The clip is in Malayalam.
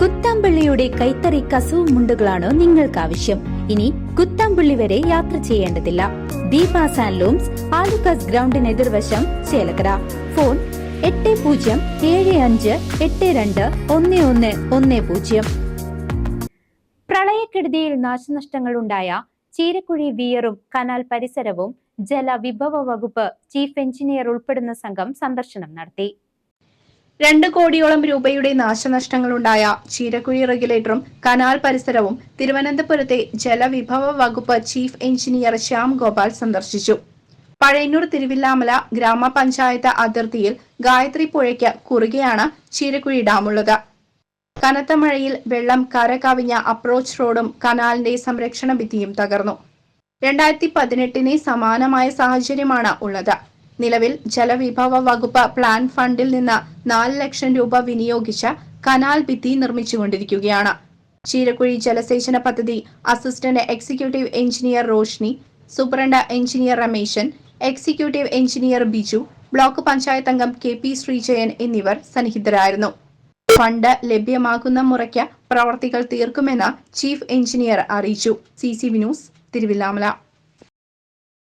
കുത്താമ്പള്ളിയുടെ കൈത്തറി കസവ് മുണ്ടുകളാണ് നിങ്ങൾക്ക് ആവശ്യം ഇനി കുത്താമ്പള്ളി വരെ യാത്ര ചെയ്യേണ്ടതില്ല. ദീപാസ് ആൻഡ് ലൂംസ് ആലുക്കാസ് ഗ്രൗണ്ടിന് എതിർവശം ചേലക്കര. ഫോൺ എട്ട് പൂജ്യം ഏഴ് അഞ്ച് എട്ട് രണ്ട് ഒന്ന് ഒന്ന് ഒന്ന് പൂജ്യം. പ്രളയക്കെടുതിയിൽ നാശനഷ്ടങ്ങൾ ഉണ്ടായ ചീരക്കുഴി വിയറും കനാൽ പരിസരവും ജലവിഭവ വകുപ്പ് ചീഫ് എഞ്ചിനീയർ ഉൾപ്പെടുന്ന സംഘം സന്ദർശനം നടത്തി. രണ്ട് കോടിയോളം രൂപയുടെ നാശനഷ്ടങ്ങളുണ്ടായ ചീരക്കുഴി റെഗുലേറ്ററും കനാൽ പരിസരവും തിരുവനന്തപുരത്തെ ജലവിഭവ വകുപ്പ് ചീഫ് എഞ്ചിനീയർ ശ്യാം ഗോപാൽ സന്ദർശിച്ചു. പഴയന്നൂർ തിരുവില്ലാമല ഗ്രാമപഞ്ചായത്ത് അതിർത്തിയിൽ ഗായത്രി പുഴയ്ക്ക് കുറുകെയാണ് ചീരക്കുഴി ഡാമുള്ളത്. കനത്ത മഴയിൽ വെള്ളം കരകവിഞ്ഞ അപ്രോച്ച് റോഡും കനാലിന്റെ സംരക്ഷണ ഭിത്തിയും തകർന്നു. രണ്ടായിരത്തി പതിനെട്ടിന് സമാനമായ സാഹചര്യമാണ് ഉള്ളത്. നിലവിൽ ജലവിഭവ വകുപ്പ് പ്ലാൻ ഫണ്ടിൽ നിന്ന് നാല് ലക്ഷം രൂപ വിനിയോഗിച്ച് കനാൽ ഭിത്തി നിർമ്മിച്ചുകൊണ്ടിരിക്കുകയാണ്. ചീരക്കുഴി ജലസേചന പദ്ധതി assistant executive engineer Roshni superintend engineer Rameshan executive engineer Biju block panchayat അംഗം കെ പി ശ്രീജയൻ എന്നിവർ സന്നിഹിതരായിരുന്നു. ഫണ്ട് ലഭ്യമാകുന്ന മുറയ്ക്ക് പ്രവർത്തികൾ തീർക്കുമെന്ന് ചീഫ് എഞ്ചിനീയർ അറിയിച്ചു. C C news Thiruvilwamala.